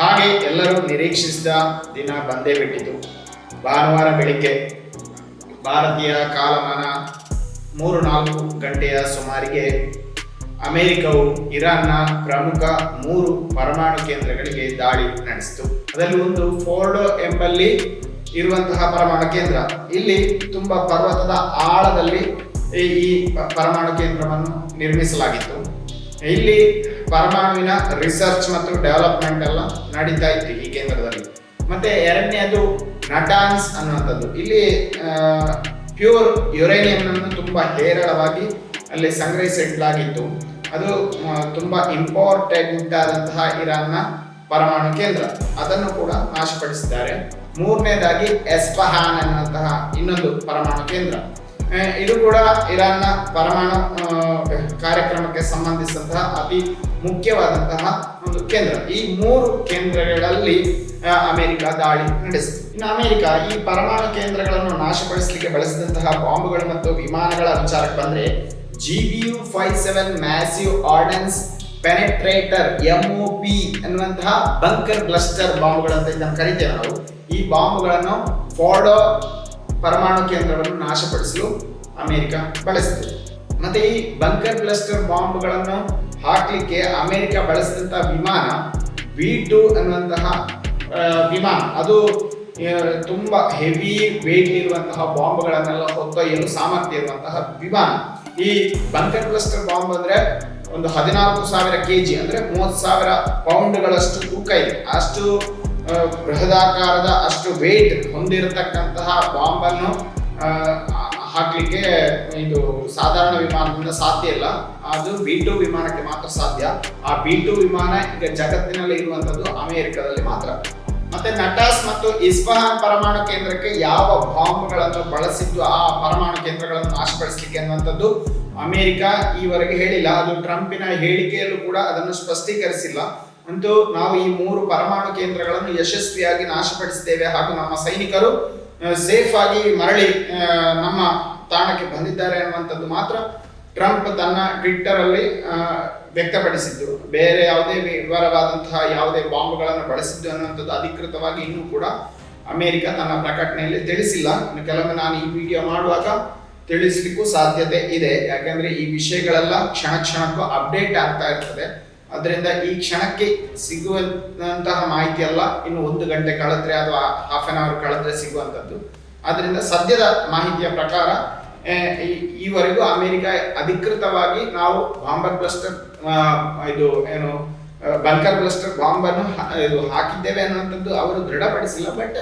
ಹಾಗೆ ಎಲ್ಲರೂ ನಿರೀಕ್ಷಿಸಿದ ದಿನ ಬಂದೇ ಬಿಟ್ಟಿತು. ಭಾನುವಾರ ಬೆಳಿಗ್ಗೆ ಭಾರತೀಯ ಕಾಲಮಾನ ಮೂರು ನಾಲ್ಕು ಗಂಟೆಯ ಸುಮಾರಿಗೆ ಅಮೆರಿಕವು ಇರಾನ್ನ ಪ್ರಮುಖ ಮೂರು ಪರಮಾಣು ಕೇಂದ್ರಗಳಿಗೆ ದಾಳಿ ನಡೆಸಿತು. ಅದರಲ್ಲಿ ಒಂದು ಫೋರ್ಡೋ ಎಂಬಲ್ಲಿ ಇರುವಂತಹ ಪರಮಾಣು ಕೇಂದ್ರ. ಇಲ್ಲಿ ತುಂಬಾ ಪರ್ವತದ ಆಳದಲ್ಲಿ ಈ ಪರಮಾಣು ಕೇಂದ್ರವನ್ನು ನಿರ್ಮಿಸಲಾಗಿತ್ತು. ಇಲ್ಲಿ ಪರಮಾಣುವಿನ ರಿಸರ್ಚ್ ಮತ್ತು ಡೆವಲಪ್ಮೆಂಟ್ ಎಲ್ಲ ನಡೀತಾ ಇತ್ತು ಈ ಕೇಂದ್ರದಲ್ಲಿ. ಮತ್ತೆ ಎರಡನೇದು ನಟಾನ್ಸ್ ಅನ್ನುವಂಥದ್ದು. ಇಲ್ಲಿ ಪ್ಯೂರ್ ಯುರೇನಿಯಂ ಅನ್ನು ತುಂಬಾ ಹೇರಳವಾಗಿ ಅಲ್ಲಿ ಸಂಗ್ರಹಿಸಿಡಲಾಗಿತ್ತು. ಅದು ತುಂಬ ಇಂಪಾರ್ಟೆಂಟ್ ಆದಂತಹ ಇರಾನ್ನ ಪರಮಾಣು ಕೇಂದ್ರ. ಅದನ್ನು ಕೂಡ ನಾಶಪಡಿಸಿದ್ದಾರೆ. ಮೂರನೇದಾಗಿ ಎಸ್ಪಹಾನ್ ಅನ್ನುವಂತಹ ಇನ್ನೊಂದು ಪರಮಾಣು ಕೇಂದ್ರ. ಇದು ಕೂಡ ಇರಾನ್ನ ಪರಮಾಣು ಕಾರ್ಯಕ್ರಮಕ್ಕೆ ಸಂಬಂಧಿಸಿದಂತಹ ಅತಿ ಮುಖ್ಯವಾದಂತಹ ಒಂದು ಕೇಂದ್ರ. ಈ ಮೂರು ಕೇಂದ್ರಗಳಲ್ಲಿ ಅಮೆರಿಕ ದಾಳಿ ನಡೆಸಿತು. ಇನ್ನು ಅಮೆರಿಕ ಈ ಪರಮಾಣು ಕೇಂದ್ರಗಳನ್ನು ನಾಶಪಡಿಸಲಿಕ್ಕೆ ಬಳಸಿದಂತಹ ಬಾಂಬುಗಳು ಮತ್ತು ವಿಮಾನಗಳ ವಿಚಾರಕ್ಕೆ ಬಂದ್ರೆ G B U five seven massive ordnance penetrator MOP ಅನ್ನುವಂತಹ ಬಂಕರ್ ಬ್ಲಸ್ಟರ್ ಬಾಂಬ್ಗಳು ಅಂತ ಇದನ್ನು ಕರಿತೇವೆ ನಾವು. ಈ ಬಾಂಬ್ಗಳನ್ನು ಫೋರ್ಡೋ ಪರಮಾಣು ಕೇಂದ್ರವನ್ನು ನಾಶಪಡಿಸಲು ಅಮೆರಿಕ ಬಳಸಿದೆ. ಮತ್ತೆ ಈ ಬಂಕರ್ ಬ್ಲಸ್ಟರ್ ಬಾಂಬ್ಗಳನ್ನು ಹಾಕಲಿಕ್ಕೆ ಅಮೆರಿಕ ಬಳಸಿದಂತಹ ವಿಮಾನ ವಿ ಟು ಅನ್ನುವಂತಹ ವಿಮಾನ. ಅದು ತುಂಬ ಹೆವಿ ವೇಟ್ ಇರುವಂತಹ ಬಾಂಬ್ಗಳನ್ನೆಲ್ಲ ಹೊತ್ತೊಯ್ಯಲು ಸಾಮರ್ಥ್ಯ ಇರುವಂತಹ ವಿಮಾನ. ಈ ಬಂಕರ್ ಕ್ಲಸ್ಟರ್ ಬಾಂಬ್ ಅಂದ್ರೆ ಒಂದು ಹದಿನಾಲ್ಕು ಸಾವಿರ ಕೆ ಜಿ ಅಂದ್ರೆ ಮೂವತ್ತು ಸಾವಿರ ಪೌಂಡ್ಗಳಷ್ಟು ತೂಕ ಇದೆ. ಅಷ್ಟು ಬೃಹದಾಕಾರದ ಅಷ್ಟು ವೇಟ್ ಹೊಂದಿರತಕ್ಕಂತಹ ಬಾಂಬನ್ನು ಹಾಕ್ಲಿಕ್ಕೆ ಇದು ಸಾಧಾರಣ ವಿಮಾನದಿಂದ ಸಾಧ್ಯ ಇಲ್ಲ. ಅದು ಬಿ ಟು ವಿಮಾನಕ್ಕೆ ಮಾತ್ರ ಸಾಧ್ಯ. ಆ ಬಿ ಟು ವಿಮಾನ ಈಗ ಜಗತ್ತಿನಲ್ಲಿ ಇರುವಂತದ್ದು ಅಮೆರಿಕದಲ್ಲಿ ಮಾತ್ರ. ಮತ್ತೆ ನಟಾಸ್ ಮತ್ತು ಇಸ್ಫಹಾನ್ ಪರಮಾಣು ಕೇಂದ್ರಕ್ಕೆ ಯಾವ ಬಾಂಬ್ಗಳನ್ನು ಬಳಸಿದ್ದು ಆ ಪರಮಾಣು ಕೇಂದ್ರಗಳನ್ನು ನಾಶಪಡಿಸಲಿಕ್ಕೆ ಅನ್ನುವಂಥದ್ದು ಅಮೆರಿಕ ಈವರೆಗೆ ಹೇಳಿಲ್ಲ. ಅದು ಟ್ರಂಪಿನ ಹೇಳಿಕೆಯಲ್ಲೂ ಕೂಡ ಅದನ್ನು ಸ್ಪಷ್ಟೀಕರಿಸಿಲ್ಲ. ಅಂತೂ ನಾವು ಈ ಮೂರು ಪರಮಾಣು ಕೇಂದ್ರಗಳನ್ನು ಯಶಸ್ವಿಯಾಗಿ ನಾಶಪಡಿಸಿದ್ದೇವೆ ಹಾಗೂ ನಮ್ಮ ಸೈನಿಕರು ಸೇಫ್ ಆಗಿ ಮರಳಿ ನಮ್ಮ ತಾಣಕ್ಕೆ ಬಂದಿದ್ದಾರೆ ಅನ್ನುವಂಥದ್ದು ಮಾತ್ರ ಟ್ರಂಪ್ ತನ್ನ ಟ್ವಿಟ್ಟರ್ ಅಲ್ಲಿ ವ್ಯಕ್ತಪಡಿಸಿದ್ದು. ಬೇರೆ ಯಾವುದೇ ವಿವರವಾದಂತಹ ಯಾವುದೇ ಬಾಂಬ್ಗಳನ್ನು ಬಳಸಿದ್ದು ಅನ್ನುವಂಥದ್ದು ಅಧಿಕೃತವಾಗಿ ಇನ್ನೂ ಕೂಡ ಅಮೆರಿಕ ತನ್ನ ಪ್ರಕಟಣೆಯಲ್ಲಿ ತಿಳಿಸಿಲ್ಲ. ಕೆಲವೊಮ್ಮೆ ನಾನು ಈ ವಿಡಿಯೋ ಮಾಡುವಾಗ ತಿಳಿಸ್ಲಿಕ್ಕೂ ಸಾಧ್ಯತೆ ಇದೆ. ಯಾಕಂದ್ರೆ ಈ ವಿಷಯಗಳೆಲ್ಲ, ಕ್ಷಣ ಕ್ಷಣಕ್ಕೂ ಅಪ್ಡೇಟ್ ಆಗ್ತಾ ಇರ್ತದೆ. ಅದರಿಂದ ಈ ಕ್ಷಣಕ್ಕೆ ಸಿಗುವಂತಹ ಮಾಹಿತಿ ಅಲ್ಲ. ಇನ್ನು ಒಂದು ಗಂಟೆ ಕಳೆದ್ರೆ ಅಥವಾ ಹಾಫ್ ಅನ್ ಅವರ್ ಕಳೆದ್ರೆ ಸಿಗುವಂಥದ್ದು. ಆದ್ದರಿಂದ ಸದ್ಯದ ಮಾಹಿತಿಯ ಪ್ರಕಾರ ಈವರೆಗೂ ಅಮೆರಿಕ ಅಧಿಕೃತವಾಗಿ ನಾವು ಬಾಂಬರ್ ಬ್ಲಸ್ಟರ್ ಇದು ಏನು ಬಂಕರ್ ಬ್ಲಸ್ಟರ್ ಬಾಂಬ್ ಅನ್ನು ಇದು ಹಾಕಿದ್ದೇವೆ ಅನ್ನುವಂಥದ್ದು ಅವರು ದೃಢಪಡಿಸಿಲ್ಲ. ಬಟ್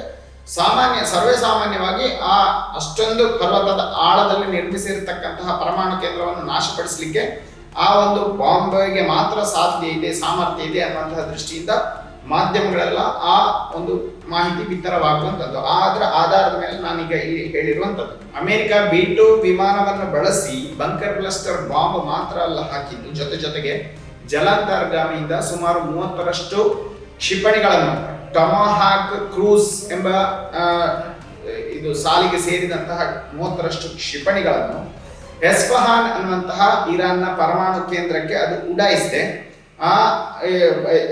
ಸಾಮಾನ್ಯ ಸರ್ವೇ ಸಾಮಾನ್ಯವಾಗಿ ಆ ಅಷ್ಟೊಂದು ಪರ್ವತದ ಆಳದಲ್ಲಿ ನಿರ್ಮಿಸಿರತಕ್ಕಂತಹ ಪರಮಾಣು ಕೇಂದ್ರವನ್ನು ನಾಶಪಡಿಸಲಿಕ್ಕೆ ಆ ಒಂದು ಬಾಂಬೆಗೆ ಮಾತ್ರ ಸಾಧ್ಯ ಇದೆ, ಸಾಮರ್ಥ್ಯ ಇದೆ ಅನ್ನುವಂತಹ ದೃಷ್ಟಿಯಿಂದ ಮಾಧ್ಯಮಗಳೆಲ್ಲ ಆ ಒಂದು ಮಾಹಿತಿ ಬಿತ್ತರವಾಗುವಂಥದ್ದು. ಅದರ ಆಧಾರದ ಮೇಲೆ ನಾನೀಗ ಇಲ್ಲಿ ಹೇಳಿರುವಂಥದ್ದು. ಅಮೆರಿಕ ಬಿ ಟು ವಿಮಾನವನ್ನು ಬಳಸಿ ಬಂಕರ್ ಬ್ಲಸ್ಟರ್ ಬಾಂಬ್ ಮಾತ್ರ ಅಲ್ಲ ಹಾಕಿದ್ದು. ಜೊತೆ ಜೊತೆಗೆ ಜಲಾಂತರ್ಗಾಮಿಯಿಂದ ಸುಮಾರು ಮೂವತ್ತರಷ್ಟು ಕ್ಷಿಪಣಿಗಳನ್ನು, ಟಮಾಹಾಕ್ ಕ್ರೂಸ್ ಎಂಬ ಇದು ಸಾಲಿಗೆ ಸೇರಿದಂತಹ ಮೂವತ್ತರಷ್ಟು ಕ್ಷಿಪಣಿಗಳನ್ನು ಎಸ್ಫಹಾನ್ ಅನ್ನುವಂತಹ ಇರಾನ್ನ ಪರಮಾಣು ಕೇಂದ್ರಕ್ಕೆ ಅದು ಉಡಾಯಿಸಿದೆ. ಆ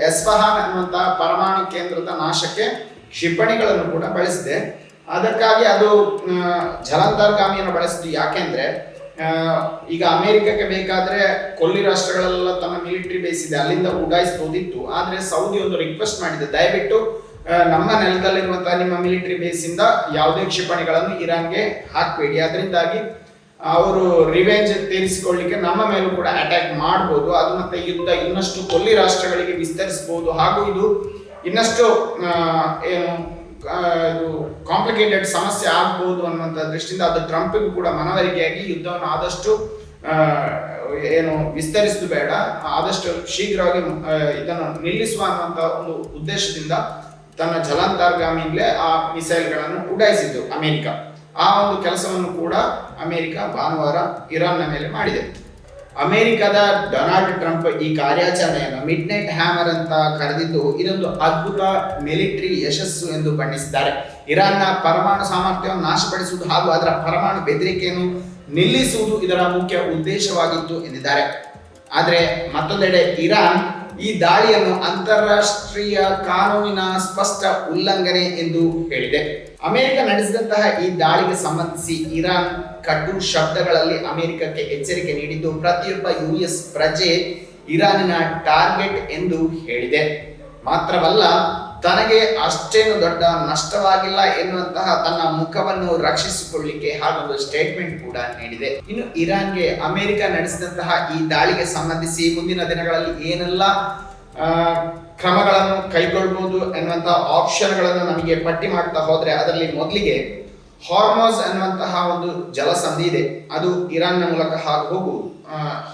ಎಸ್ಫಹಾನ್ ಅನ್ನುವಂತಹ ಪರಮಾಣು ಕೇಂದ್ರದ ನಾಶಕ್ಕೆ ಕ್ಷಿಪಣಿಗಳನ್ನು ಕೂಡ ಬಳಸಿದೆ. ಅದಕ್ಕಾಗಿ ಅದು ಜಲಂತರ್ಗಾಮಿಯನ್ನು ಬಳಸಿದ್ದು ಯಾಕೆಂದ್ರೆ ಈಗ ಅಮೆರಿಕಕ್ಕೆ ಬೇಕಾದ್ರೆ ಕೊಲ್ಲಿ ರಾಷ್ಟ್ರಗಳೆಲ್ಲ ತಮ್ಮ ಮಿಲಿಟರಿ ಬೇಸ್ ಇದೆ, ಅಲ್ಲಿಂದ ಉಡಾಯಿಸಬಹುದಿತ್ತು ಆದ್ರೆ ಸೌದಿ ಒಂದು ರಿಕ್ವೆಸ್ಟ್ ಮಾಡಿದೆ. ದಯವಿಟ್ಟು ನಮ್ಮ ನೆಲದಲ್ಲಿರುವಂತಹ ನಿಮ್ಮ ಮಿಲಿಟರಿ ಬೇಸ್ ಇಂದ ಯಾವುದೇ ಕ್ಷಿಪಣಿಗಳನ್ನು ಇರಾನ್ಗೆ ಹಾಕಬೇಡಿ. ಅದರಿಂದಾಗಿ ಅವರು ರಿವೆಂಜ್ ತೀರಿಸಿಕೊಳ್ಳಿಕ್ಕೆ ನಮ್ಮ ಮೇಲೂ ಕೂಡ ಅಟ್ಯಾಕ್ ಮಾಡಬಹುದು ಅದು ಮತ್ತೆ ಯುದ್ಧ ಇನ್ನಷ್ಟು ಕೊಲ್ಲಿ ರಾಷ್ಟ್ರಗಳಿಗೆ ವಿಸ್ತರಿಸಬಹುದು ಹಾಗೂ ಇದು ಇನ್ನಷ್ಟು ಏನು ಇದು ಕಾಂಪ್ಲಿಕೇಟೆಡ್ ಸಮಸ್ಯೆ ಆಗ್ಬಹುದು ಅನ್ನುವಂಥ ದೃಷ್ಟಿಯಿಂದ ಅದು ಟ್ರಂಪ್ಗೂ ಕೂಡ ಮನವರಿಕೆಯಾಗಿ ಯುದ್ಧವನ್ನು ಆದಷ್ಟು ಏನು, ವಿಸ್ತರಿಸುದು ಬೇಡ. ಆದಷ್ಟು ಶೀಘ್ರವಾಗಿ ಇದನ್ನು ನಿಲ್ಲಿಸುವ ಅನ್ನುವಂಥ ಒಂದು ಉದ್ದೇಶದಿಂದ ತನ್ನ ಜಲಾಂತರ್ಗಾಮಿಯಿಂದಲೇ ಆ ಮಿಸೈಲ್ಗಳನ್ನು ಉಡಾಯಿಸಿದ್ದು ಅಮೆರಿಕ. ಆ ಒಂದು ಕೆಲಸವನ್ನು ಕೂಡ ಅಮೆರಿಕ ಭಾನುವಾರ ಇರಾನ್ನ ಮೇಲೆ ಮಾಡಿದೆ. ಅಮೆರಿಕದ ಡೊನಾಲ್ಡ್ ಟ್ರಂಪ್ ಈ ಕಾರ್ಯಾಚರಣೆಯನ್ನು ಮಿಡ್ ನೈಟ್ ಹ್ಯಾಮರ್ ಅಂತ ಕರೆದಿದ್ದು ಇದೊಂದು ಅದ್ಭುತ ಮಿಲಿಟರಿ ಯಶಸ್ಸು ಎಂದು ಬಣ್ಣಿಸಿದ್ದಾರೆ. ಇರಾನ್ನ ಪರಮಾಣು ಸಾಮರ್ಥ್ಯವನ್ನು ನಾಶಪಡಿಸುವುದು ಹಾಗೂ ಅದರ ಪರಮಾಣು ಬೆದರಿಕೆಯನ್ನು ನಿಲ್ಲಿಸುವುದು ಇದರ ಮುಖ್ಯ ಉದ್ದೇಶವಾಗಿತ್ತು ಎಂದಿದ್ದಾರೆ. ಆದರೆ ಮತ್ತೊಂದೆಡೆ ಇರಾನ್ ಈ ದಾಳಿಯನ್ನು ಅಂತಾರಾಷ್ಟ್ರೀಯ ಕಾನೂನಿನ ಸ್ಪಷ್ಟ ಉಲ್ಲಂಘನೆ ಎಂದು ಹೇಳಿದೆ. ಅಮೆರಿಕ ನಡೆಸಿದಂತಹ ಈ ದಾಳಿಗೆ ಸಂಬಂಧಿಸಿ ಇರಾನ್ ಕಟ್ಟು ಶಬ್ದಗಳಲ್ಲಿ ಅಮೆರಿಕಕ್ಕೆ ಎಚ್ಚರಿಕೆ ನೀಡಿದ್ದು, ಪ್ರತಿಯೊಬ್ಬ ಯುಎಸ್ ಪ್ರಜೆ ಇರಾನಿನ ಟಾರ್ಗೆಟ್ ಎಂದು ಹೇಳಿದೆ. ಮಾತ್ರವಲ್ಲ ತನಗೆ ಅಷ್ಟೇನು ದೊಡ್ಡ ನಷ್ಟವಾಗಿಲ್ಲ ಎನ್ನುವಂತಹ ತನ್ನ ಮುಖವನ್ನು ರಕ್ಷಿಸಿಕೊಳ್ಳಿಕ್ಕೆ ಹಾಗೊಂದು ಸ್ಟೇಟ್ಮೆಂಟ್ ಕೂಡ ನೀಡಿದೆ. ಇನ್ನು ಇರಾನ್ಗೆ ಅಮೆರಿಕ ನಡೆಸಿದಂತಹ ಈ ದಾಳಿಗೆ ಸಂಬಂಧಿಸಿ ಮುಂದಿನ ದಿನಗಳಲ್ಲಿ ಏನೆಲ್ಲ ಕ್ರಮಗಳನ್ನು ಕೈಗೊಳ್ಬಹುದು ಎನ್ನುವಂತಹ ಆಪ್ಷನ್ಗಳನ್ನು ನಮಗೆ ಪಟ್ಟಿ ಮಾಡ್ತಾ ಹೋದ್ರೆ ಅದರಲ್ಲಿ ಮೊದಲಿಗೆ ಹಾರ್ಮೋಸ್ ಎನ್ನುವಂತಹ ಒಂದು ಜಲಸಂಧಿ ಇದೆ. ಅದು ಇರಾನ್ನ ಮೂಲಕ ಹಾಗೆ ಹೋಗುವುದು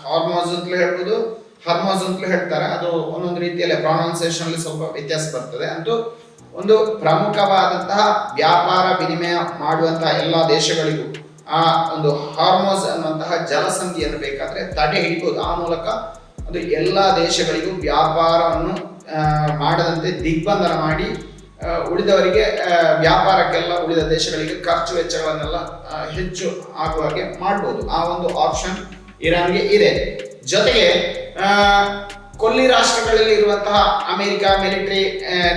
ಹಾರ್ಮೋಸ್ ಅಂತಲೇ ಹೇಳ್ಬೋದು ಹರ್ಮೋಸ್ ಅಂತಲೂ ಹೇಳ್ತಾರೆ. ಅದು ಒಂದೊಂದು ರೀತಿಯಲ್ಲಿ ಪ್ರೊನೌನ್ಸಿಯೇಷನ್ ಸ್ವಲ್ಪ ವ್ಯತ್ಯಾಸ ಬರ್ತದೆ. ಅಂತೂ ಒಂದು ಪ್ರಮುಖವಾದಂತಹ ವ್ಯಾಪಾರ ವಿನಿಮಯ ಮಾಡುವಂತಹ ಎಲ್ಲ ದೇಶಗಳಿಗೂ ಆ ಒಂದು ಹಾರ್ಮೋಸ್ ಅನ್ನುವಂತಹ ಜಲಸಂಧಿಯನ್ನು ಬೇಕಾದ್ರೆ ತಡೆ ಹಿಡಿಬಹುದು ಆ ಮೂಲಕ ಅದು ಎಲ್ಲ ದೇಶಗಳಿಗೂ ವ್ಯಾಪಾರವನ್ನು ಮಾಡದಂತೆ ದಿಗ್ಬಂಧನ ಮಾಡಿ ಉಳಿದವರಿಗೆ ವ್ಯಾಪಾರಕ್ಕೆಲ್ಲ ಉಳಿದ ದೇಶಗಳಿಗೆ ಖರ್ಚು ವೆಚ್ಚಗಳನ್ನೆಲ್ಲ ಹೆಚ್ಚು ಆಗುವ ಹಾಗೆ ಮಾಡ್ಬೋದು. ಆ ಒಂದು ಆಪ್ಷನ್ ಇರಾನ್ಗೆ ಇದೆ. ಜೊತೆಗೆ ಕೊಲ್ಲಿ ರಾಷ್ಟ್ರಗಳಲ್ಲಿ ಇರುವಂತಹ ಅಮೆರಿಕ ಮಿಲಿಟರಿ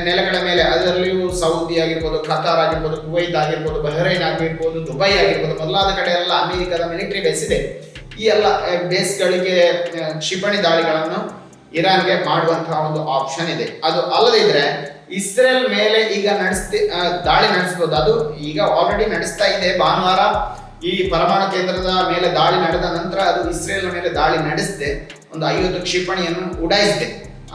ನೆಲಗಳ ಮೇಲೆ ಅದರಲ್ಲಿಯೂ ಸೌದಿ ಆಗಿರ್ಬೋದು, ಖತಾರ್ ಆಗಿರ್ಬೋದು, ಕುವೈತ್ ಆಗಿರ್ಬೋದು, ಬಹ್ರೈನ್ ಆಗಿರ್ಬೋದು, ದುಬೈ ಆಗಿರ್ಬೋದು, ಮೊದಲಾದ ಕಡೆ ಎಲ್ಲ ಅಮೆರಿಕದ ಮಿಲಿಟರಿ ಬೇಸ್ ಇದೆ. ಈ ಎಲ್ಲ ಬೇಸ್ಗಳಿಗೆ ಕ್ಷಿಪಣಿ ದಾಳಿಗಳನ್ನು ಇರಾನ್ಗೆ ಮಾಡುವಂತಹ ಒಂದು ಆಪ್ಷನ್ ಇದೆ. ಅದು ಅಲ್ಲದಿದ್ರೆ ಇಸ್ರೇಲ್ ಮೇಲೆ ಈಗ ನಡೆಸ್ತಿ ದಾಳಿ ನಡೆಸಬಹುದು ಅದು ಈಗ ಆಲ್ರೆಡಿ ನಡೆಸ್ತಾ ಇದೆ. ಭಾನುವಾರ ಈ ಪರಮಾಣು ಕೇಂದ್ರದ ಮೇಲೆ ದಾಳಿ ನಡೆದ ನಂತರ ಅದು ಇಸ್ರೇಲ್ ಮೇಲೆ ದಾಳಿ ನಡೆಸಿದೆ. ಒಂದು ಐವತ್ತು ಕ್ಷಿಪಣಿಯನ್ನು ಉಡಾಯಿಸಿದೆ.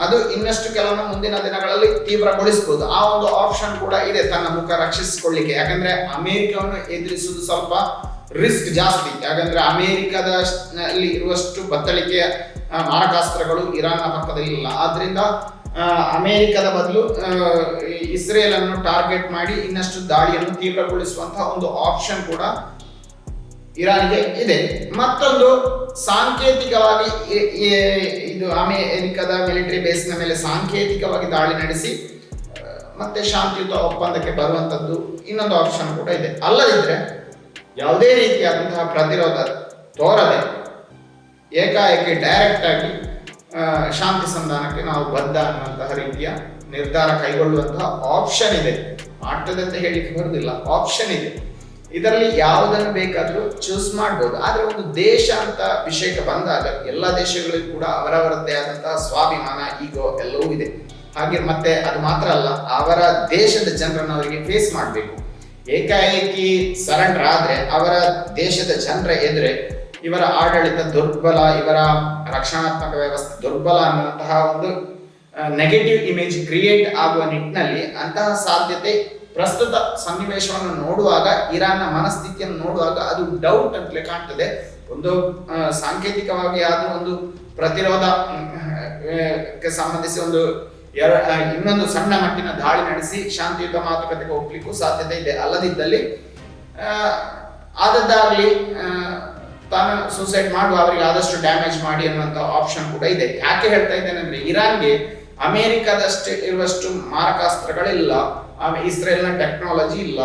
ಅದು ಇನ್ನಷ್ಟು ಕೆಲವೊಂದು ಮುಂದಿನ ದಿನಗಳಲ್ಲಿ ತೀವ್ರಗೊಳಿಸಬಹುದು ಆ ಒಂದು ಆಪ್ಷನ್ ಕೂಡ ಇದೆ ತನ್ನ ಮುಖ ರಕ್ಷಿಸಿಕೊಳ್ಳಿಕ್ಕೆ. ಯಾಕಂದ್ರೆ ಅಮೆರಿಕವನ್ನು ಎದುರಿಸುವುದು ಸ್ವಲ್ಪ ರಿಸ್ಕ್ ಜಾಸ್ತಿ. ಯಾಕಂದ್ರೆ ಅಮೆರಿಕದ ಇರುವಷ್ಟು ಬತ್ತಳಿಕೆಯ ಮಾರಕಾಸ್ತ್ರಗಳು ಇರಾನ್ನ ಪಕ್ಕದಲ್ಲಿ ಇಲ್ಲ ಆದ್ರಿಂದ ಅಮೆರಿಕದ ಬದಲು ಇಸ್ರೇಲ್ ಅನ್ನು ಟಾರ್ಗೆಟ್ ಮಾಡಿ ಇನ್ನಷ್ಟು ದಾಳಿಯನ್ನು ತೀವ್ರಗೊಳಿಸುವಂತಹ ಒಂದು ಆಪ್ಷನ್ ಕೂಡ ಇರಾನ್ಗೆ ಇದೆ. ಮತ್ತೊಂದು ಸಾಂಕೇತಿಕವಾಗಿ ಇದು ಅಮೆರಿಕದ ಮಿಲಿಟರಿ ಬೇಸ್ನ ಮೇಲೆ ಸಾಂಕೇತಿಕವಾಗಿ ದಾಳಿ ನಡೆಸಿ ಮತ್ತೆ ಶಾಂತಿಯುತ ಒಪ್ಪಂದಕ್ಕೆ ಬರುವಂತದ್ದು ಇನ್ನೊಂದು ಆಪ್ಷನ್ ಕೂಡ ಇದೆ. ಅಲ್ಲದಿದ್ರೆ ಯಾವುದೇ ರೀತಿಯಾದಂತಹ ಪ್ರತಿರೋಧ ತೋರದೆ ಏಕಾಏಕಿ ಡೈರೆಕ್ಟ್ ಆಗಿ ಶಾಂತಿ ಸಂಧಾನಕ್ಕೆ ನಾವು ಬದ್ಧ ಅನ್ನುವಂತಹ ರೀತಿಯ ನಿರ್ಧಾರ ಕೈಗೊಳ್ಳುವಂತಹ ಆಪ್ಷನ್ ಇದೆ. ಮಾಡ್ತದೆ ಅಂತ ಹೇಳಿಕ್ಕೆ ಬರುದಿಲ್ಲ. ಆಪ್ಷನ್ ಇದೆ. ಇದರಲ್ಲಿ ಯಾವುದನ್ನು ಬೇಕಾದರೂ ಚೂಸ್ ಮಾಡ್ಬೋದು. ಆದರೆ ಒಂದು ದೇಶ ಅಂತ ವಿಷಯಕ್ಕೆ ಬಂದಾಗ ಎಲ್ಲ ದೇಶಗಳಿಗೂ ಕೂಡ ಅವರವರದ್ದೇ ಆದಂತಹ ಸ್ವಾಭಿಮಾನ ಈಗೋ ಎಲ್ಲವೂ ಇದೆ. ಹಾಗೆ ಮತ್ತೆ ಅದು ಮಾತ್ರ ಅಲ್ಲ, ಅವರ ದೇಶದ ಜನರನ್ನು ಅವರಿಗೆ ಫೇಸ್ ಮಾಡಬೇಕು. ಏಕಾಏಕಿ ಸರೆಂಡರ್ ಆದರೆ ಅವರ ದೇಶದ ಜನರ ಎದುರೆ ಇವರ ಆಡಳಿತ ದುರ್ಬಲ, ಇವರ ರಕ್ಷಣಾತ್ಮಕ ವ್ಯವಸ್ಥೆ ದುರ್ಬಲ ಅನ್ನುವಂತಹ ಒಂದು ನೆಗೆಟಿವ್ ಇಮೇಜ್ ಕ್ರಿಯೇಟ್ ಆಗುವ ನಿಟ್ಟಿನಲ್ಲಿ ಅಂತಹ ಸಾಧ್ಯತೆ ಪ್ರಸ್ತುತ ಸನ್ನಿವೇಶವನ್ನು ನೋಡುವಾಗ, ಇರಾನ್ನ ಮನಸ್ಥಿತಿಯನ್ನು ನೋಡುವಾಗ ಅದು ಡೌಟ್ ಅಂತಲೇ ಕಾಣ್ತದೆ. ಒಂದು ಸಾಂಕೇತಿಕವಾಗಿ ಆದ ಒಂದು ಪ್ರತಿರೋಧ ಸಂಬಂಧಿಸಿ ಒಂದು ಇನ್ನೊಂದು ಸಣ್ಣ ಮಟ್ಟಿನ ದಾಳಿ ನಡೆಸಿ ಶಾಂತಿಯುತ ಮಾತುಕತೆಗೆ ಹೋಗ್ಲಿಕ್ಕೂ ಸಾಧ್ಯತೆ ಇದೆ. ಅಲ್ಲದಿದ್ದಲ್ಲಿ ಆದದ್ದಾಗಲಿ ತಾನು ಸೂಸೈಡ್ ಮಾಡುವ ಅವರಿಗೆ ಆದಷ್ಟು ಡ್ಯಾಮೇಜ್ ಮಾಡಿ ಅನ್ನುವಂಥ ಆಪ್ಷನ್ ಕೂಡ ಇದೆ. ಯಾಕೆ ಹೇಳ್ತಾ ಇದ್ದೇನೆ ಅಂದ್ರೆ ಇರಾನ್ಗೆ ಅಮೆರಿಕದಷ್ಟು ಇರುವಷ್ಟು ಮಾರಕಾಸ್ತ್ರಗಳಿಲ್ಲ ಆಮೇಲೆ ಇಸ್ರೇಲ್ನ ಟೆಕ್ನಾಲಜಿ ಇಲ್ಲ.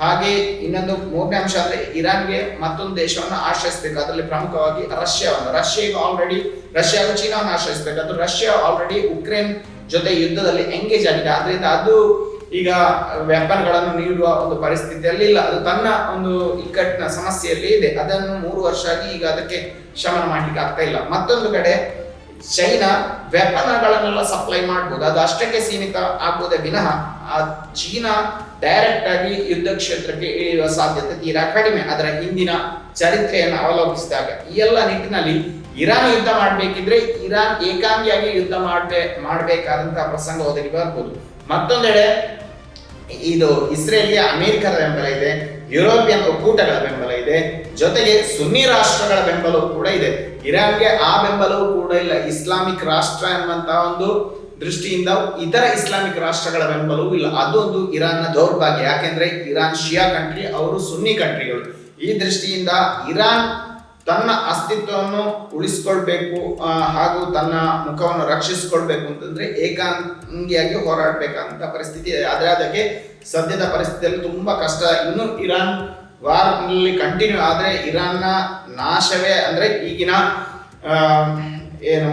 ಹಾಗೆ ಇನ್ನೊಂದು ಮೂರನೇ ಅಂಶ ಅಂದ್ರೆ ಇರಾನ್ಗೆ ಮತ್ತೊಂದು ದೇಶವನ್ನು ಆಶ್ರಯಿಸಬೇಕು. ಅದರಲ್ಲಿ ಪ್ರಮುಖವಾಗಿ ರಷ್ಯಾವನ್ನು. ರಷ್ಯಾ ಈಗ ಆಲ್ರೆಡಿ ರಷ್ಯಾ ಚೀನಾವನ್ನು ಆಶ್ರಯಿಸಬೇಕು. ಅದು ರಷ್ಯಾ ಆಲ್ರೆಡಿ ಉಕ್ರೇನ್ ಜೊತೆ ಯುದ್ಧದಲ್ಲಿ ಎಂಗೇಜ್ ಆಗಿದೆ. ಆದ್ರಿಂದ ಅದು ಈಗ ವೆಪನ್ಗಳನ್ನು ನೀಡುವ ಒಂದು ಪರಿಸ್ಥಿತಿಯಲ್ಲಿ ಇಲ್ಲ. ಅದು ತನ್ನ ಒಂದು ಇಕ್ಕಟ್ಟಿನ ಸಮಸ್ಯೆಯಲ್ಲಿ ಇದೆ. ಅದನ್ನು ಮೂರು ವರ್ಷ ಆಗಿ ಈಗ ಅದಕ್ಕೆ ಶಮನ ಮಾಡ್ಲಿಕ್ಕೆ ಆಗ್ತಾ ಇಲ್ಲ. ಮತ್ತೊಂದು ಕಡೆ ಚೈನಾ ವೆಪನ್ಗಳನ್ನೆಲ್ಲ ಸಪ್ಲೈ ಮಾಡ್ಬೋದು. ಅದು ಅಷ್ಟಕ್ಕೆ ಸೀಮಿತ ಆಗುವುದೇ ವಿನಃ ಆ ಚೀನಾ ಡೈರೆಕ್ಟ್ ಆಗಿ ಯುದ್ಧ ಕ್ಷೇತ್ರಕ್ಕೆ ಇಳಿಯುವ ಸಾಧ್ಯತೆ ತೀರಾ ಕಡಿಮೆ. ಅದರ ಹಿಂದಿನ ಚರಿತ್ರೆಯನ್ನು ಅವಲೋಕಿಸಿದಾಗ ಈ ಎಲ್ಲ ನಿಟ್ಟಿನಲ್ಲಿ ಇರಾನ್ ಯುದ್ಧ ಮಾಡಬೇಕಿದ್ರೆ ಇರಾನ್ ಏಕಾಂಗಿಯಾಗಿ ಯುದ್ಧ ಮಾಡಬೇ ಮಾಡಬೇಕಾದಂತಹ ಪ್ರಸಂಗ ಒದಗಿ ಬರ್ಬೋದು. ಮತ್ತೊಂದೆಡೆ ಇದು ಇಸ್ರೇಲ್ಗೆ ಅಮೆರಿಕದ ಬೆಂಬಲ ಇದೆ. ಯುರೋಪಿಯನ್ ಒಕ್ಕೂಟಗಳ ಬೆಂಬಲ ಇದೆ. ಜೊತೆಗೆ ಸುನ್ನಿ ರಾಷ್ಟ್ರಗಳ ಬೆಂಬಲವೂ ಕೂಡ ಇದೆ. ಇರಾನ್ಗೆ ಆ ಬೆಂಬಲವೂ ಕೂಡ ಇಲ್ಲ. ಇಸ್ಲಾಮಿಕ್ ರಾಷ್ಟ್ರ ಎನ್ನುವಂತಹ ಒಂದು ದೃಷ್ಟಿಯಿಂದ ಇತರ ಇಸ್ಲಾಮಿಕ್ ರಾಷ್ಟ್ರಗಳ ಬೆಂಬಲವೂ ಇಲ್ಲ. ಅದೊಂದು ಇರಾನ್ನ ದೌರ್ಭಾಗ್ಯ. ಯಾಕೆಂದ್ರೆ ಇರಾನ್ ಶಿಯಾ ಕಂಟ್ರಿ ಅವರು ಸುನ್ನಿ ಕಂಟ್ರಿಗಳು ಈ ದೃಷ್ಟಿಯಿಂದ ಇರಾನ್ ತನ್ನ ಅಸ್ತಿತ್ವವನ್ನು ಉಳಿಸ್ಕೊಳ್ಬೇಕು ಹಾಗೂ ತನ್ನ ಮುಖವನ್ನು ರಕ್ಷಿಸಿಕೊಳ್ಬೇಕು ಅಂತಂದ್ರೆ ಏಕಾಂಗಿಯಾಗಿ ಹೋರಾಡಬೇಕಂತ ಪರಿಸ್ಥಿತಿ. ಆದರೆ ಅದಕ್ಕೆ ಸದ್ಯದ ಪರಿಸ್ಥಿತಿಯಲ್ಲಿ ತುಂಬಾ ಕಷ್ಟ. ಇನ್ನು ಇರಾನ್ ವಾರ್ನಲ್ಲಿ ಕಂಟಿನ್ಯೂ ಆದ್ರೆ ಇರಾನ್ನ ನಾಶವೇ ಅಂದ್ರೆ ಈಗಿನ ಏನು,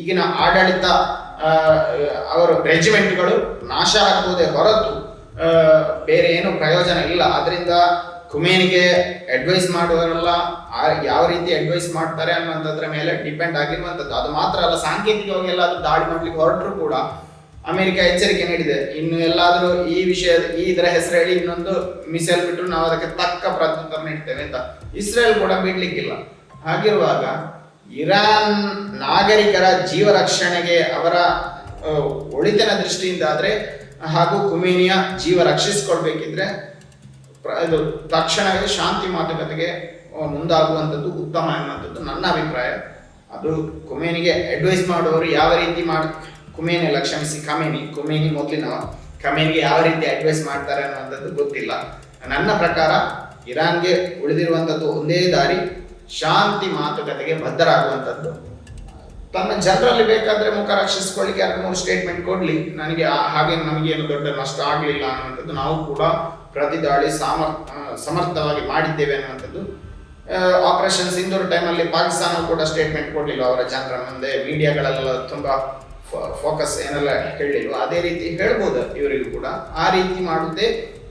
ಈಗಿನ ಆಡಳಿತ ಅವರ ಅವರು ರೆಜಿಮೆಂಟ್ಗಳು ನಾಶ ಆಗುವುದೇ ಹೊರತು ಬೇರೆ ಏನು ಪ್ರಯೋಜನ ಇಲ್ಲ. ಅದರಿಂದ ಕುಮೇನಿಗೆ ಅಡ್ವೈಸ್ ಮಾಡುವವರೆಲ್ಲ ಯಾವ ರೀತಿ ಅಡ್ವೈಸ್ ಮಾಡ್ತಾರೆ ಅನ್ನುವಂಥದ್ರ ಮೇಲೆ ಡಿಪೆಂಡ್ ಆಗಿರುವಂಥದ್ದು. ಅದು ಮಾತ್ರ ಅಲ್ಲ, ಸಾಂಕೇತಿಕವಾಗಿ ಎಲ್ಲಾದ್ರೂ ದಾಳಿ ಮಾಡ್ಲಿಕ್ಕೆ ಹೊರಟರು ಕೂಡ ಅಮೆರಿಕ ಎಚ್ಚರಿಕೆ ನೀಡಿದೆ. ಇನ್ನು ಎಲ್ಲಾದರೂ ಈ ವಿಷಯ ಈ ಇದರ ಹೆಸರು ಹೇಳಿ ಇನ್ನೊಂದು ಮಿಸೈಲ್ ಬಿಟ್ಟರು ನಾವು ಅದಕ್ಕೆ ತಕ್ಕ ಪ್ರತ್ಯುತ್ತರ ನೀಡ್ತೇವೆ ಅಂತ ಇಸ್ರೇಲ್ ಕೂಡ ಬಿಡ್ಲಿಕ್ಕಿಲ್ಲ. ಹಾಗಿರುವಾಗ ಇರಾನ್ ನಾಗರಿಕರ ಜೀವ ರಕ್ಷಣೆಗೆ ಅವರ ಒಳಿತನ ದೃಷ್ಟಿಯಿಂದ ಆದ್ರೆ ಹಾಗೂ ಕುಮೇನಿಯ ಜೀವ ರಕ್ಷಿಸಿಕೊಳ್ಬೇಕಿದ್ರೆ ಇದು ತಕ್ಷಣವೇ ಶಾಂತಿ ಮಾತುಕತೆಗೆ ಮುಂದಾಗುವಂಥದ್ದು ಉತ್ತಮ ಅನ್ನುವಂಥದ್ದು ನನ್ನ ಅಭಿಪ್ರಾಯ. ಅದು ಕುಮೇನಿಗೆ ಅಡ್ವೈಸ್ ಮಾಡುವವರು ಯಾವ ರೀತಿ ಮಾಡ್ ಕುಮೇನೆ ಕ್ಷಮಿಸಿ, ಕಮೇನಿ, ಕುಮೇನಿ ಮೊದಲಿನವ ಕಮೇನಿಗೆ ಯಾವ ರೀತಿ ಅಡ್ವೈಸ್ ಮಾಡ್ತಾರೆ ಅನ್ನುವಂಥದ್ದು ಗೊತ್ತಿಲ್ಲ. ನನ್ನ ಪ್ರಕಾರ ಇರಾನ್ಗೆ ಉಳಿದಿರುವಂಥದ್ದು ಒಂದೇ ದಾರಿ ಶಾಂತಿ ಮಾತುಕತೆಗೆ ಬದ್ಧರಾಗುವಂಥದ್ದು. ತನ್ನ ಜನರಲ್ಲಿ ಬೇಕಾದ್ರೆ ಮುಖ ರಕ್ಷಿಸ್ಕೊಳ್ಳಿಕ್ಕೆ ಮೂರು ಸ್ಟೇಟ್ಮೆಂಟ್ ಕೊಡ್ಲಿ. ನನಗೆ ಹಾಗೆ ನಮಗೇನು ದೊಡ್ಡ ನಷ್ಟ ಆಗಲಿಲ್ಲ ಅನ್ನುವಂಥದ್ದು ನಾವು ಕೂಡ ಪ್ರತಿದಾಳಿ ಸಾಮರ್ಥ ಸಮರ್ಥವಾಗಿ ಮಾಡಿದ್ದೇವೆ ಅನ್ನುವಂಥದ್ದು. ಆಪರೇಷನ್ ಸಿಂಧೂರ್ ಟೈಮಲ್ಲಿ ಪಾಕಿಸ್ತಾನ ಕೂಡ ಸ್ಟೇಟ್ಮೆಂಟ್ ಕೊಡಲಿಲ್ಲ. ಅವರ ಜನರ ಮುಂದೆ ಮೀಡಿಯಾಗಳೆಲ್ಲ ತುಂಬಾ ಫೋಕಸ್ ಏನೆಲ್ಲ ಹೇಳಿಲ್ವ ಅದೇ ರೀತಿ ಹೇಳ್ಬೋದು ಇವರಿಗೂ ಕೂಡ. ಆ ರೀತಿ ಮಾಡುವುದೇ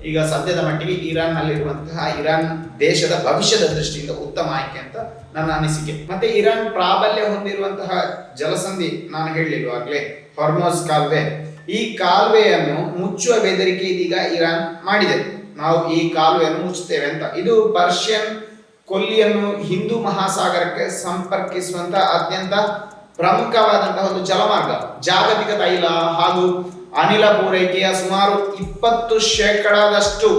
ಈಗ ಸದ್ಯದ ಮಟ್ಟಿಗೆ ಇರಾನ್ನಲ್ಲಿರುವಂತಹ ಇರಾನ್ ದೇಶದ ಭವಿಷ್ಯದ ದೃಷ್ಟಿಯಿಂದ ಉತ್ತಮ ಆಯ್ಕೆ ಅಂತ ನನ್ನ ಅನಿಸಿಕೆ. ಮತ್ತೆ ಇರಾನ್ ಪ್ರಾಬಲ್ಯ ಹೊಂದಿರುವಂತಹ ಜಲಸಂಧಿ ನಾನು ಹೇಳಲಿಲ್ವಾಗ್ಲೇ ಫಾರ್ಮೋಸ್ ಕಾಲುವೆ ಈ ಕಾಲುವೆಯನ್ನು ಮುಚ್ಚುವ ಬೆದರಿಕೆ ಇದೀಗ ಇರಾನ್ ಮಾಡಿದೆ. ನಾವು ಈ ಕಾಲುವೆಯನ್ನು ಮುಚ್ಚುತ್ತೇವೆ ಅಂತ. ಇದು ಪರ್ಷಿಯನ್ ಕೊಲ್ಲಿಯನ್ನು ಹಿಂದೂ ಮಹಾಸಾಗರಕ್ಕೆ ಸಂಪರ್ಕಿಸುವಂತ ಅತ್ಯಂತ ಪ್ರಮುಖವಾದಂತಹ ಒಂದು ಜಲಮಾರ್ಗ. ಜಾಗತಿಕ ತೈಲ ಹಾಗೂ ಅನಿಲ ಪೂರೈಕೆಯ ಸುಮಾರು ಇಪ್ಪತ್ತು ಶೇಕಡಾದಷ್ಟು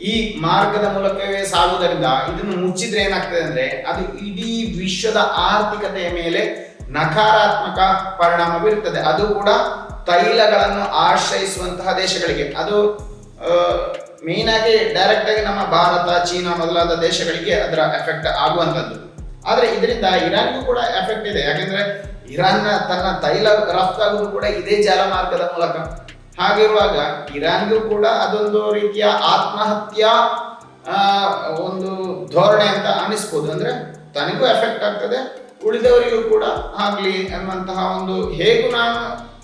ಈ ಮಾರ್ಗದ ಮೂಲಕವೇ ಸಾಗುವುದರಿಂದ ಇದನ್ನು ಮುಚ್ಚಿದ್ರೆ ಏನಾಗ್ತದೆ ಅಂದ್ರೆ ಅದು ಇಡೀ ವಿಶ್ವದ ಆರ್ಥಿಕತೆಯ ಮೇಲೆ ನಕಾರಾತ್ಮಕ ಪರಿಣಾಮ ಬೀರುತ್ತದೆ. ಅದು ಕೂಡ ತೈಲಗಳನ್ನು ಆಶ್ರಯಿಸುವಂತಹ ದೇಶಗಳಿಗೆ. ಅದು ಮೇನ್ ಆಗಿ ಡೈರೆಕ್ಟ್ ಆಗಿ ನಮ್ಮ ಭಾರತ, ಚೀನಾ ಮೊದಲಾದ ದೇಶಗಳಿಗೆ ಅದರ ಎಫೆಕ್ಟ್ ಆಗುವಂಥದ್ದು. ಆದರೆ ಇದರಿಂದ ಇರಾನ್ಗೂ ಕೂಡ ಎಫೆಕ್ಟ್ ಇದೆ. ಯಾಕೆಂದ್ರೆ ಇರಾನ್ನ ತನ್ನ ತೈಲ ರಫ್ತಾಗುವುದು ಕೂಡ ಇದೇ ಜಲಮಾರ್ಗದ ಮೂಲಕ. ಹಾಗಿರುವಾಗ ಇರಾನ್ಗೂ ಕೂಡ ಅದೊಂದು ರೀತಿಯ ಆತ್ಮಹತ್ಯಾ ಒಂದು ಧೋರಣೆ ಅಂತ ಅನಿಸ್ಬೋದು ಅಂದ್ರೆ ತನಗೂ ಎಫೆಕ್ಟ್ ಆಗ್ತದೆ, ಉಳಿದವರಿಗೂ ಕೂಡ ಆಗ್ಲಿ ಅನ್ನುವಂತಹ ಒಂದು ಹೇಗೂ ನಾನು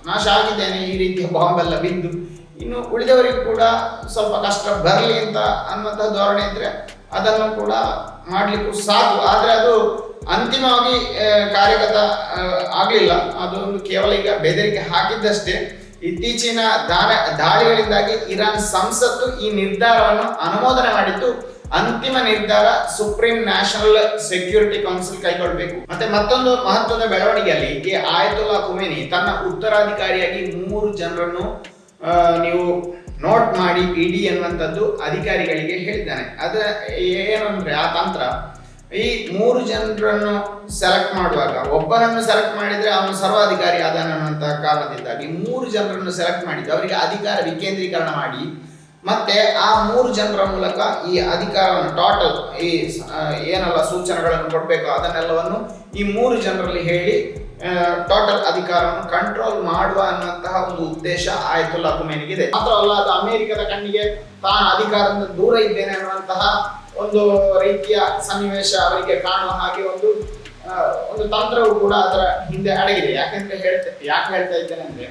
ನಾಶ ಆಗಿದ್ದೇನೆ ಈ ರೀತಿಯ ಬಾಂಬ್ ಎಲ್ಲ ಬಿದ್ದು ಇನ್ನು ಉಳಿದವರಿಗೂ ಕೂಡ ಸ್ವಲ್ಪ ಕಷ್ಟ ಬರಲಿ ಅಂತ ಅನ್ನುವಂತಹ ಧೋರಣೆ ಇದ್ರೆ ಅದನ್ನು ಕೂಡ ಮಾಡಲಿಕ್ಕೂ ಸಾಕು ಆದರೆ ಅದು ಅಂತಿಮವಾಗಿ ಕಾರ್ಯಗತ ಆಗಲಿಲ್ಲ. ಅದು ಒಂದು ಕೇವಲ ಈಗ ಬೆದರಿಕೆ ಹಾಕಿದ್ದಷ್ಟೇ. ಇತ್ತೀಚಿನ ದಾನ ದಾಳಿಗಳಿಂದಾಗಿ ಇರಾನ್ ಸಂಸತ್ತು ಈ ನಿರ್ಧಾರವನ್ನು ಅನುಮೋದನೆ ಮಾಡಿದ್ದು ಅಂತಿಮ ನಿರ್ಧಾರ ಸುಪ್ರೀಂ ನ್ಯಾಷನಲ್ ಸೆಕ್ಯೂರಿಟಿ ಕೌನ್ಸಿಲ್ ಕೈಗೊಳ್ಳಬೇಕು. ಮತ್ತೆ ಮತ್ತೊಂದು ಮಹತ್ವದ ಬೆಳವಣಿಗೆಯಲ್ಲಿ ಈ ಆಯತುಲ್ಲಾ ಖುಮೇನಿ ತನ್ನ ಉತ್ತರಾಧಿಕಾರಿಯಾಗಿ ಮೂರು ಜನರನ್ನು ನೀವು ನೋಟ್ ಮಾಡಿ ಇಡಿ ಅನ್ನುವಂಥದ್ದು ಅಧಿಕಾರಿಗಳಿಗೆ ಹೇಳಿದ್ದಾನೆ. ಅದ ಏನು ಅಂದ್ರೆ ಆ ತಂತ್ರ, ಈ ಮೂರು ಜನರನ್ನು ಸೆಲೆಕ್ಟ್ ಮಾಡುವಾಗ, ಒಬ್ಬನನ್ನು ಸೆಲೆಕ್ಟ್ ಮಾಡಿದ್ರೆ ಅವನು ಸರ್ವಾಧಿಕಾರಿ ಆದಾನ ಅನ್ನುವಂತಹ ಕಾರಣದಿಂದಾಗಿ ಮೂರು ಜನರನ್ನು ಸೆಲೆಕ್ಟ್ ಮಾಡಿದ್ದು, ಅವರಿಗೆ ಅಧಿಕಾರ ವಿಕೇಂದ್ರೀಕರಣ ಮಾಡಿ ಮತ್ತೆ ಆ ಮೂರು ಜನರ ಮೂಲಕ ಈ ಅಧಿಕಾರವನ್ನು ಟೋಟಲ್ ಈ ಏನೆಲ್ಲ ಸೂಚನೆಗಳನ್ನು ಕೊಡಬೇಕು ಅದನ್ನೆಲ್ಲವನ್ನು ಈ ಮೂರು ಜನರಲ್ಲಿ ಹೇಳಿ ಟೋಟಲ್ ಅಧಿಕಾರವನ್ನು ಕಂಟ್ರೋಲ್ ಮಾಡುವ ಅನ್ನುವಂತಹ ಒಂದು ಉದ್ದೇಶ ಆಯಿತು ಖುಮೇನಿಗಿದೆ ಮಾತ್ರವಲ್ಲ, ಅದು ಅಮೆರಿಕದ ಕಣ್ಣಿಗೆ ತಾನು ಅಧಿಕಾರದಿಂದ ದೂರ ಇದ್ದೇನೆ ಅನ್ನುವಂತಹ ಒಂದು ರೀತಿಯ ಸನ್ನಿವೇಶ ಅವರಿಗೆ ಕಾಣುವ ಹಾಗೆ ಒಂದು ಒಂದು ತಂತ್ರವು ಕೂಡ ಅದರ ಹಿಂದೆ ಅಡಗಿದೆ. ಯಾಕೆಂದ್ರೆ ಹೇಳ್ತಾ, ಯಾಕೆ ಹೇಳ್ತಾ ಇದ್ದೇನೆ ಅಂದ್ರೆ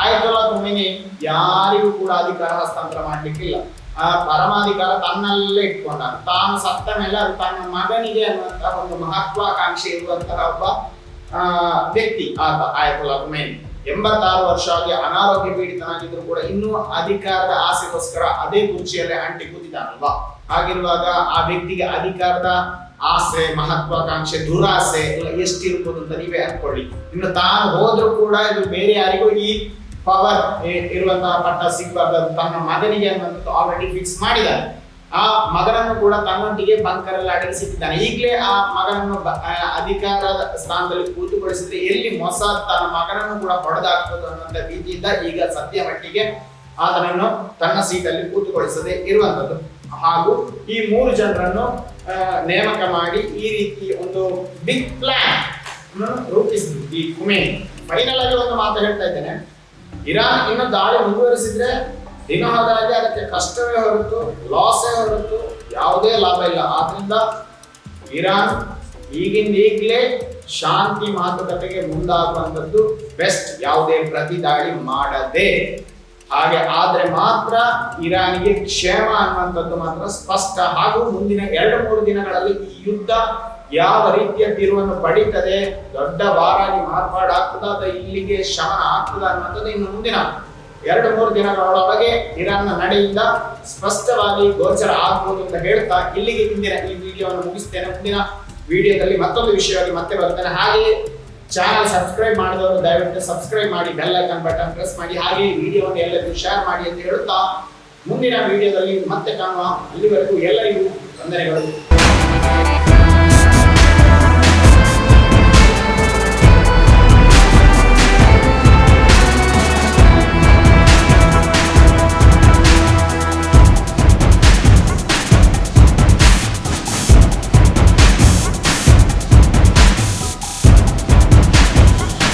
ಆಯತುಲ್ಲಾ ಭೂಮಿನಿ ಯಾರಿಗೂ ಕೂಡ ಅಧಿಕಾರ ಹಸ್ತಾಂತರ ಮಾಡ್ಲಿಕ್ಕಿಲ್ಲ. ಆ ಪರಮಾಧಿಕಾರ ತನ್ನಲ್ಲೇ ಇಟ್ಕೊಂಡ ತಾನು ಸತ್ತ ಮೇಲೆ ಅದು ತನ್ನ ಮಗನಿಗೆ ಅನ್ನುವಂತಹ ಒಂದು ಮಹತ್ವಾಕಾಂಕ್ಷೆ ಇರುವಂತಹ ಒಬ್ಬ ವ್ಯಕ್ತಿ ಆತ ಆಯತುಲ್ಲಾ ಖುಮೇನಿ ಎಂಬತ್ತಾರು ವರ್ಷ ಆಗಿ ಅನಾರೋಗ್ಯ ಪೀಡಿತನಾಗಿದ್ರು ಕೂಡ ಇನ್ನೂ ಅಧಿಕಾರದ ಆಸೆಗೋಸ್ಕರ ಅದೇ ಕುರ್ಚಿಯಲ್ಲೇ ಅಂಟಿ ಕೂತಿದ್ದಾನಲ್ವಾ? ಹಾಗಿರುವಾಗ ಆ ವ್ಯಕ್ತಿಗೆ ಅಧಿಕಾರದ ಆಸೆ, ಮಹತ್ವಾಕಾಂಕ್ಷೆ, ದುರಾಸೆ ಎಲ್ಲ ಎಷ್ಟಿರ್ಬೋದು ಅಂತ ನೀವೇ ಅನ್ಕೊಳ್ಳಿ. ಇನ್ನು ತಾನು ಹೋದ್ರೂ ಕೂಡ ಇದು ಬೇರೆ ಯಾರಿಗೂ ಈ ಪವರ್ ಇರುವಂತಹ ಪಟ್ಟ ಸಿಗಬಾರ್ದು ತನ್ನ ಮಗನಿಗೆ ಅನ್ನುವಂಥದ್ದು ಆಲ್ರೆಡಿ ಫಿಕ್ಸ್ ಮಾಡಿದ್ದಾರೆ. ಆ ಮಗನನ್ನು ಕೂಡ ತನ್ನೊಟ್ಟಿಗೆ ಬಂಕರ್ ಅಲ್ಲಿ ಅಡಗಿಸಿದ್ದಾನೆ ಈಗಲೇ ಆ ಮಗನನ್ನು ಅಧಿಕಾರ ಸ್ಥಾನದಲ್ಲಿ ಕೂತುಗೊಳಿಸಿದ್ರೆ ಎಲ್ಲಿ ಮೊಸ ತನ್ನ ಮಗನನ್ನು ಕೂಡ ಹೊಡೆದಾಕ್ಬೋದು ಅನ್ನುವಂಥ ಭೀತಿಯಿಂದ ಈಗ ಸದ್ಯ ಮಟ್ಟಿಗೆ ಆತನನ್ನು ತನ್ನ ಸೀಟಲ್ಲಿ ಕೂತುಗೊಳಿಸದೆ ಇರುವಂತದ್ದು. ಹಾಗೂ ಈ ಮೂರು ಜನರನ್ನು ನೇಮಕ ಮಾಡಿ ಈ ರೀತಿ ಒಂದು ಬಿಗ್ ಪ್ಲಾನ್ ರೂಪಿಸಿದ್ರು ಈ ಕುಮೇನಿ ಫೈನಲ್ ಆಗಿ ಒಂದು ಮಾತು ಹೇಳ್ತಾ ಇದ್ದೇನೆ. ಇರಾನ್ ಇನ್ನು ದಾಳಿ ಮುಂದುವರಿಸಿದ್ರೆ ದಿನ ಹಾಗೆ ಅದಕ್ಕೆ ಕಷ್ಟವೇ ಹೊರತು ಲಾಸೇ ಹೊರತು ಯಾವುದೇ ಲಾಭ ಇಲ್ಲ. ಆದ್ರಿಂದ ಇರಾನ್ ಈಗಿಂದ ಈಗಲೇ ಶಾಂತಿ ಮಾತುಕತೆಗೆ ಮುಂದಾಗುವಂಥದ್ದು ಬೆಸ್ಟ್ ಯಾವುದೇ ಪ್ರತಿ ದಾಳಿ ಮಾಡದೆ. ಹಾಗೆ ಆದ್ರೆ ಮಾತ್ರ ಇರಾನಿಗೆ ಕ್ಷೇಮ ಅನ್ನುವಂಥದ್ದು ಮಾತ್ರ ಸ್ಪಷ್ಟ. ಹಾಗೂ ಮುಂದಿನ ಎರಡು, ಮೂರು ದಿನಗಳಲ್ಲಿ ಈ ಯುದ್ಧ ಯಾವ ರೀತಿಯ ತಿರುವನ್ನು ಪಡೀತದೆ? ದೊಡ್ಡ ವಾರಾಗಿ ಮಾರ್ಪಾಡಾಗ್ತದ ಅಥವಾ ಇಲ್ಲಿಗೆ ಶಮನ ಆಗ್ತದ ಅನ್ನುವಂಥದ್ದು ಇನ್ನು ಮುಂದಿನ ಎರಡು, ಮೂರು ದಿನಗಳೊಳಗೆ ಇರಾನ್ನ ನಡೆಯಿಂದ ಸ್ಪಷ್ಟವಾಗಿ ಗೋಚರ ಆಗ್ಬೋದು ಅಂತ ಹೇಳ್ತಾ ಇಲ್ಲಿಗೆ ಹಿಂದಿನ ಈ ವಿಡಿಯೋವನ್ನು ಮುಗಿಸ್ತೇನೆ. ಮುಂದಿನ ವಿಡಿಯೋದಲ್ಲಿ ಮತ್ತೊಂದು ವಿಷಯವಾಗಿ ಮತ್ತೆ ಬರ್ತೇನೆ ಹಾಗೆ ಚಾನಲ್ ಸಬ್ಸ್ಕ್ರೈಬ್ ಮಾಡಿದವರು ದಯವಿಟ್ಟು ಸಬ್ಸ್ಕ್ರೈಬ್ ಮಾಡಿ ಬೆಲ್ ಐಕನ್ ಬಟನ್ ಪ್ರೆಸ್ ಮಾಡಿ ಹಾಗೆ ಈ ವಿಡಿಯೋವನ್ನು ಎಲ್ಲರಿಗೂ ಶೇರ್ ಮಾಡಿ ಅಂತ ಹೇಳುತ್ತಾ ಮುಂದಿನ ವಿಡಿಯೋದಲ್ಲಿ ಮತ್ತೆ ಕಾಣುವ ಅಲ್ಲಿವರೆಗೂ ಎಲ್ಲರಿಗೂ ವಂದನೆಗಳು